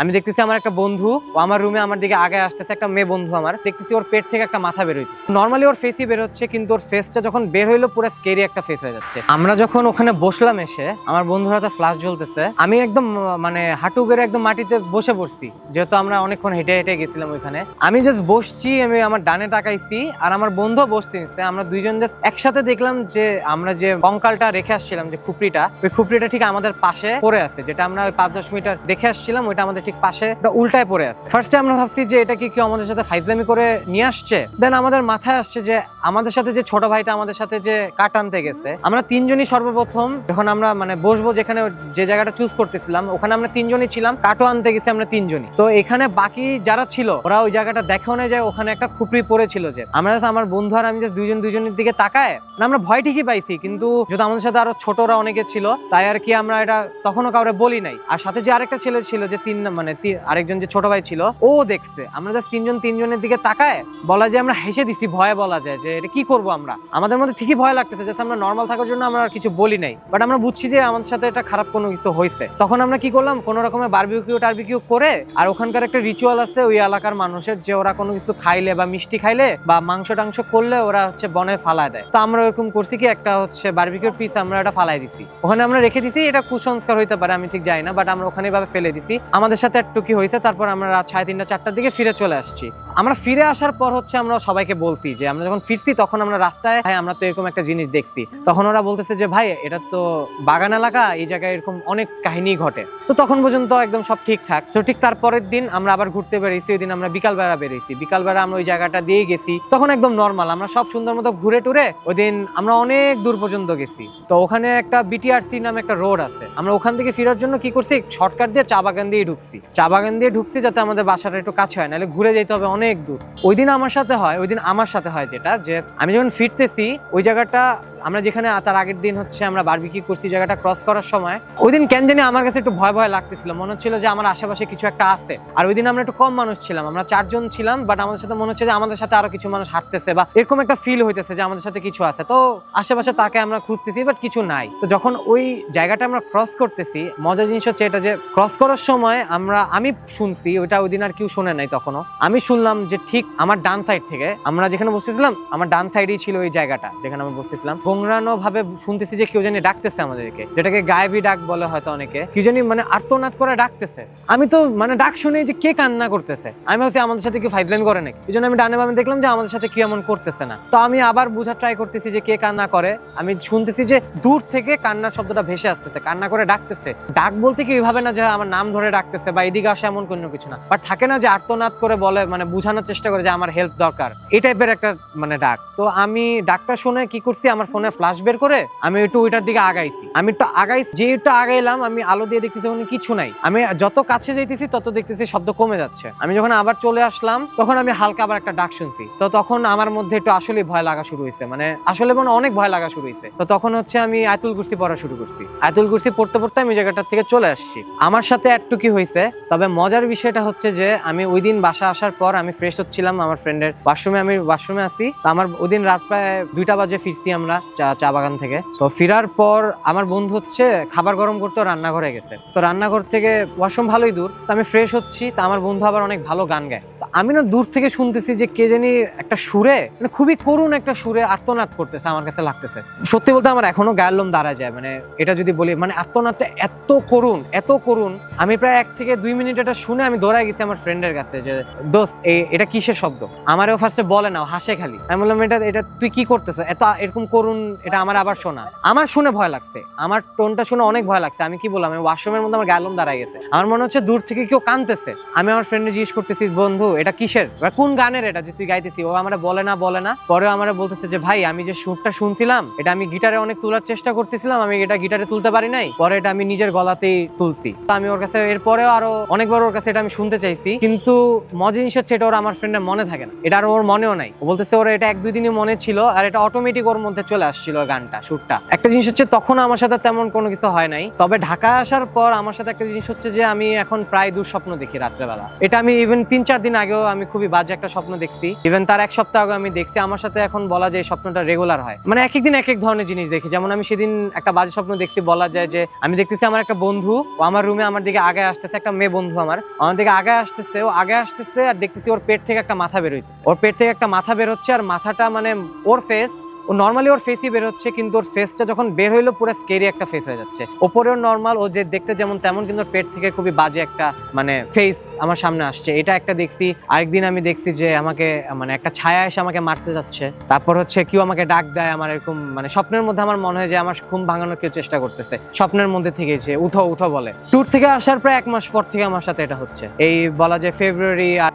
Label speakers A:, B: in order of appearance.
A: আমি দেখতেছি আমার একটা বন্ধু আমার রুমে আমার দিকে আগে আসতেছে, একটা মেয়ে বন্ধু আমার। দেখতেছি ওর পেট থেকে একটা মাথা বের হইতেছে। নর্মালি ওর ফেসই বের হচ্ছে, কিন্তু ওর ফেসটা যখন বের হইল, পুরো স্কেরি একটা ফেস হয়ে যাচ্ছে। আমরা যখন ওখানে বসলাম এসে, আমার বন্ধুর হাতে ফ্লাশ জ্বলতেছে। আমি একদম মানে হাঁটু গেড়ে একদম মাটিতে বসে পড়ছি। যেহেতু আমরা অনেকক্ষণ হেঁটে হেঁটে গেছিলাম ওইখানে। আমি জাস্ট বসছি, আমি আমার ডানে তাকাইছি, আর আমার বন্ধু বসতে নিচ্ছে আমরা দুইজন জাস্ট একসাথে দেখলাম যে, আমরা যে কঙ্কালটা রেখে আসছিলাম, যে খুপড়িটা, ওই খুপড়িটা ঠিক আমাদের পাশে পড়ে আছে, যেটা আমরা ওই পাঁচ দশ মিটার দেখে আসছিলাম, ওইটা আমাদের ঠিক পাশে উল্টায় পড়ে আছে। ফার্স্টে আমরা ভাবছি যে এটা কি কেউ আমাদের সাথে ফাইজলামি করে নিয়ে আসছে? দেন আমাদের মাথায় আসছে যে আমাদের সাথে যে ছোট ভাইটা আমাদের সাথে যে কাট আনতে গেছে, আমরা তিনজনই সর্বপ্রথম যখন আমরা মানে বসবো যেখানে যে জায়গাটা চুজ করতেছিলাম, ওখানে আমরা তিনজনই ছিলাম কাটো আনতে গেছি আমরা তিনজনই। তো এখানে বাকি যারা ছিল, ওরা ওই জায়গাটা দেখাও না যায় ওখানে একটা খুপড়ি পড়েছিল যে। আমরা আমার বন্ধু আর আমি জাস্ট দুইজন দুইজনের দিকে তাকায়, না আমরা ভয় ঠিকই পাইছি, কিন্তু যদি আমাদের সাথে আরও ছোটরা অনেকে ছিল, তাই আর কি আমরা এটা তখনও কাউরে বলি নাই। আর সাথে যে আরেকটা ছেলে ছিল যে তিন মানে আরেকজন যে ছোট ভাই ছিল, ও দেখছে। আমরা জাস্ট তিনজন তিনজনের দিকে তাকায়, বলা যায় আমরা হেসে দিছি, ভয়ে বলা যায় যে এটা কি করব আমরা? আমাদের মধ্যে ঠিকই ভয় লাগতেছে জাস্ট আমরা নর্মাল থাকার জন্য আমরা কিছু বলি নাই। বাট আমরা বুঝছি যে আমাদের সাথে এটা খারাপ কোনো কিছু হয়েছে। তখন আমরা কি করলাম, কোনো রকমের বারবিকিউ টারবিকিউ করে, আর ওখানকার একটা রিচুয়াল আছে, ওই এলাকার মানুষের যে ওরা কোনো কিছু খাইলে বা মিষ্টি খাইলে বা মাংস টাংস করলে ওরা হচ্ছে বনে ফালায় দেয়। তো আমরা ওরকম করছি কি, একটা হচ্ছে বারবিকিউর পিস আমরা এটা ফালাই দিছি। ওখানে আমরা রেখে দিছি, এটা কুসংস্কার হইতে পারে, আমি ঠিক জানি না বাট আমরা ওখানে ভাবে ফেলে দিছি। আমাদের সাথে একটু কি হয়েছে, তারপর আমরা রাত সাড়ে তিনটা, চারটার দিকে ফিরে চলে আসছি। আমরা ফিরে আসার পর হচ্ছে আমরা সবাইকে বলছি যে, আমরা যখন ফিরছি তখন আমরা রাস্তায়, ভাই, আমরা তো এরকম একটা জিনিস দেখছি। তখন ওরা বলতেছে যে, ভাই, এটা তো বাগান এলাকা, এই জায়গায় এরকম অনেক কাহিনী ঘটে। তো তখন পর্যন্ত একদম সব ঠিকঠাক তো ঠিক তারপরের দিন আমরা আবার ঘুরতে বেরিয়েছি, ওই দিন আমরা বিকালবেলা বেরিয়েছি। বিকালবেলা আমরা ওই জায়গাটা দিয়ে গেছি। তখন একদম নর্মাল আমরা সব সুন্দর মতো ঘুরে টুরে ওই দিন আমরা অনেক দূর পর্যন্ত গেছি। তো ওখানে একটা বিটিআরসি নামে একটা রোড আছে। আমরা ওখান থেকে ফেরার জন্য কি করছি? শর্টকাট দিয়ে চা বাগান দিয়ে ঢুকছি। চা বাগান দিয়ে ঢুকছি যাতে আমাদের বাসাটা একটু কাছে হয়, নাহলে ঘুরে যেতে হবে অনেক দূর। ওই দিন আমার সাথে হয়, ওই দিন আমার সাথে হয় যেটা, যে আমি যখন ফিরতেছি, ওই জায়গাটা আমরা যেখানে তার আগের দিন হচ্ছে আমরা বারবিকি করছি জায়গাটা ক্রস করার সময়। ওই দিন কেন জানি আমার কাছে একটু ভয় ভয় লাগতেছিল। মনে হচ্ছিল যে আমার আশেপাশে কিছু একটা আছে। আর ওই দিন আমরা একটু কম মানুষ ছিলাম। আমরা চারজন ছিলাম বাট আমাদের সাথে মনে হচ্ছে যে আমাদের সাথে আরও কিছু মানুষ হাঁটতেছে বা এরকম একটা ফিল হইতেছে যে আমাদের সাথে কিছু আছে। তো আশেপাশে তাকে আমরা খুঁজতেছি বাট কিছু নাই। তো যখন ওই জায়গাটা আমরা ক্রস করতেছি, মজার জিনিস হচ্ছে এটা যে ক্রস করার সময় আমরা, আমি শুনছি, ওইটা ওই দিন আর কেউ শোনে নাই তখনও। আমি শুনলাম যে ঠিক আমার ডান সাইড থেকে, আমরা যেখানে বসতেছিলাম, আমার ডান সাইডেই ছিল ওই জায়গাটা যেখানে আমরা বসতেছিলাম। গোংরানো ভাবে শুনতেছি যে কেউ জানি ডাকতেছে আমাদেরকে। যেটাকে গায়েবী ডাক বলে হয়তো অনেকে। কি জানি মানে আর্তনাদ করে ডাকতেছে। আমি তো মানে ডাক শুনে যে কে কান্না করতেছে। আমি ভাবছি, আমাদের সাথে কি ফাইজলাইন করে নাকি? এই জন্য আমি ডানে বামে দেখলাম যে আমাদের সাথে কি এমন করতেছে না। তো আমি আবার বোঝার ট্রাই করতেছি যে কে কান্না করে। আমি শুনতেছি যে দূর থেকে কান্নার শব্দটা ভেসে আসতেছে, কান্না করে ডাকতেছে। ডাক বলতে কি এইভাবে না যে আমার নাম ধরে ডাকতেছে বা এদিকে আসে এমন কোনো কিছু না। বাট থাকে না যে আর্তনাদ করে বলে মানে বোঝানোর চেষ্টা করে যে আমার হেল্প দরকার। এই টাইপের একটা মানে ডাক। তো আমি ডাকটা শুনে কি করছি, আমার ফোনে ফ্ল্যাশ বের করে আমি একটু ওইটার দিকে আগাইছি। আমি একটু আগাইছি যে একটু আগাইলাম, আমি আলো দিয়ে দেখতেছি ওখানে কিছু নাই। আমি যত কাছে যাইতেছি, তত দেখতেছি শব্দ কমে যাচ্ছে। আমি যখন আবার চলে আসলাম, তখন আমি হালকা আবার একটা ডাক শুনছি। তো তখন আমার মধ্যে একটু আসলে ভয় লাগা শুরু হয়েছে মানে আসলে মানে অনেক ভয় লাগা শুরু হয়েছে তো তখন হচ্ছে আমি আয়তুল কুরসি পড়া শুরু করছি। আয়তুল কুরসি পড়তে পড়তে আমি জায়গাটার থেকে চলে আসছি। আমার সাথে একটু কি হয়েছে তবে মজার বিষয়টা হচ্ছে যে, আমি ওই দিন বাসা আসার পর আমি ফ্রেশ হচ্ছিলাম আমার ফ্রেন্ডের ওয়াশরুমে আমি ওয়াশরুমে আছি। তো আমার ওই দিন রাত প্রায় দুইটা বাজে ফিরছি আমরা। চা বাগান থেকে। তো ফেরার পর আমার বন্ধু হচ্ছে খাবার গরম করতে রান্নাঘরে গেছে। তো রান্নাঘর থেকে ওয়াশরুম ভালোই দূর, তো আমি ফ্রেশ হচ্ছি, তো আমার বন্ধু আবার অনেক ভালো গান গায়। তো আমি না দূর থেকে শুনতেছি যে কে জানি একটা সুরে মানে খুবই করুণ একটা সুরে আর্তনাদ করতেছে আমার কাছে লাগতেছে। সত্যি বলতে আমার এখনও গায়ের লোম দাঁড়া যায় মানে এটা যদি বলি মানে আর্তনাদটা এত করুণ এত করুণ। আমি প্রায় এক থেকে দুই মিনিট এটা শুনে আমি দৌড়ায় গেছি আমার ফ্রেন্ডের কাছে যে, দোস্ত এটা কিসের শব্দ? আমারও ফার্স্টে বলে না হাসে খালি। আমি বললাম, এটা এটা তুই কি করতেছ? এত, এরকম করুণ এটা আমার আবার শোনা। আমার শুনে ভয় লাগছে। আমার টোনটা শুনে অনেক ভয় লাগছে। আমি কি বললাম? আমি ওয়াশরুমের মধ্যে আমার গালম দাঁড়ায় গেছে। আমার মনে হচ্ছে দূর থেকে কেউ কানতেছে। আমি আমার ফ্রেন্ডে জিজ্ঞেস করতেছি, বন্ধু, এটা কিসের? বা কোন গানের এটা যে তুই গাইতেছি ও আমার বলে না বলে না। পরে আমার বলতেছে যে, ভাই, আমি যে সুরটা শুনছিলাম, এটা আমি গিটারে অনেক তোলার চেষ্টা করতেছিলাম, আমি এটা গিটারে তুলতে পারি নাই। পরে এটা আমি নিজের গলাতেই তুলছি। তো আমি ওর কাছে, এরপরেও আরও অনেকবার ওর কাছে এটা আমি শুনতে চাইছি। কিন্তু মজা জিনিস হচ্ছে এটা ওর আমার ফ্রেন্ডের মনে থাকে না। এটা আর ওর মনেও নাই। ও বলতেছে, ওর, এটা এক দুই দিনই মনে ছিল, আর এটা অটোমেটিক ওর মধ্যে চলে আসছিল গানটা শুটটা একটা জিনিস হচ্ছে তখন আমার সাথে তেমন কোনো কিছু হয় নাই। তবে ঢাকায় আসার পর আমার সাথে একটা জিনিস হচ্ছে যে আমি এখন প্রায় দুঃস্বপ্ন দেখি রাত্রেবেলা। এটা আমি ইভেন তিন চার দিন আগেও আমি খুবই বাজে একটা স্বপ্ন দেখছি। ইভেন তার এক সপ্তাহ আগে আমি দেখছি। আমার সাথে এখন বলা যায় স্বপ্নটা রেগুলার হয়। মানে এক একদিন এক এক ধরনের জিনিস দেখি। যেমন আমি সেদিন একটা বাজে স্বপ্ন দেখছি, বলা যায় যে আমি দেখতেছি আমার একটা বন্ধু, ও আমার রুমে আমার দিকে আগে আসতেছে, একটা মেয়ে বন্ধু আমার। আমার দিকে আগে আসতেছে, ও আগে আসতেছে আর দেখতেছি ওর পেট থেকে একটা মাথা বের হইতেছে। ওর পেট থেকে একটা মাথা বেরোচ্ছে আর মাথাটা মানে ওর ফেস ও নর্মালি ওর ফেসই বের হচ্ছে, কিন্তু ওর ফেসটা যখন বের হইল, পুরো স্কেরি একটা ফেস হয়ে যাচ্ছে। ওপরেও নর্মাল ও যে দেখতে যেমন তেমন, কিন্তু পেট থেকে খুবই বাজে একটা মানে ফেস আমার সামনে আসছে। এটা একটা দেখছি, আরেকদিন আমি দেখছি যে আমাকে মানে একটা ছায়া এসে আমাকে মারতে যাচ্ছে। তারপর হচ্ছে কেউ আমাকে ডাক দেয়, আমার এরকম মানে স্বপ্নের মধ্যে আমার মনে হয় যে আমার ঘুম ভাঙানোর কেউ চেষ্টা করতেছে। স্বপ্নের মধ্যে থেকে যে, উঠো উঠো বলে। ট্যুর থেকে আসার প্রায় এক মাস পর থেকে আমার সাথে এটা হচ্ছে। এই বলা যায় ফেব্রুয়ারি আর